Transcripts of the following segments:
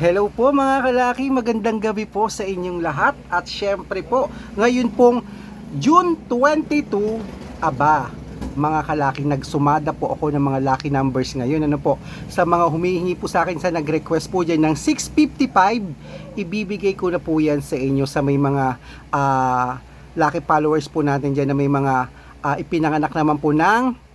Hello po mga kalaki, magandang gabi po sa inyong lahat. At syempre po, ngayon pong June 22, aba, mga kalaki, nagsumada po ako ng mga lucky numbers ngayon. Ano po, sa mga humihingi po sa akin sa nag-request po dyan ng 655, ibibigay ko na po yan sa inyo sa may mga ah, lucky followers po natin dyan na may mga ah, ipinanganak naman po ng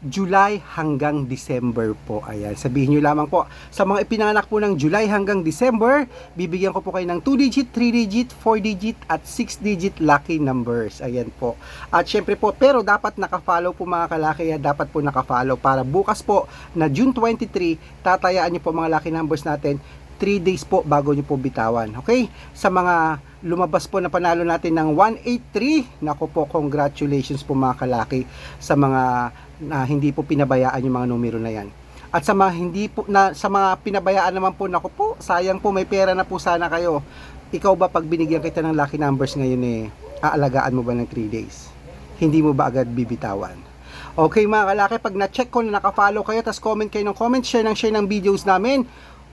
July hanggang December po. Ayan, sabihin nyo lamang po. Sa mga ipinanganak po ng July hanggang December, bibigyan ko po kayo ng 2-digit, 3-digit, 4-digit, at 6-digit lucky numbers. Ayan po. At syempre po, pero dapat nakafollow po mga kalaki, dapat po nakafollow para bukas po na June 23, tatayaan nyo po mga lucky numbers natin 3 days po bago nyo po bitawan. Okay? Sa mga lumabas po na panalo natin ng 183, nako po, congratulations po mga kalaki sa mga na hindi po pinabayaan yung mga numero na yan. At sa mga hindi po na sa mga pinabayaan naman po nako po, sayang po may pera na po sana kayo. Ikaw ba pag binigyan kita ng lucky numbers ngayon eh, aalagaan mo ba ng 3 days? Hindi mo ba agad bibitawan? Okay mga kalaki, pag na-check ko na nakafollow kayo, tas comment kayo ng comment, share ng share ng videos namin,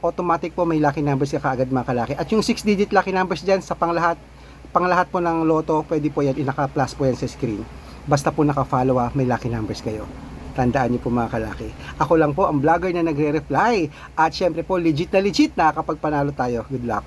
automatic po may lucky numbers ka kaagad mga kalaki. At yung 6 digit lucky numbers dyan sa panglahat, panglahat po ng loto, pwede po yan, inaka-plus po yan sa screen. Basta po naka-follow ah, may lucky numbers kayo. Tandaan niyo po mga kalaki. Ako lang po ang vlogger na nagre-reply. At syempre po, legit na legit na kapag panalo tayo. Good luck.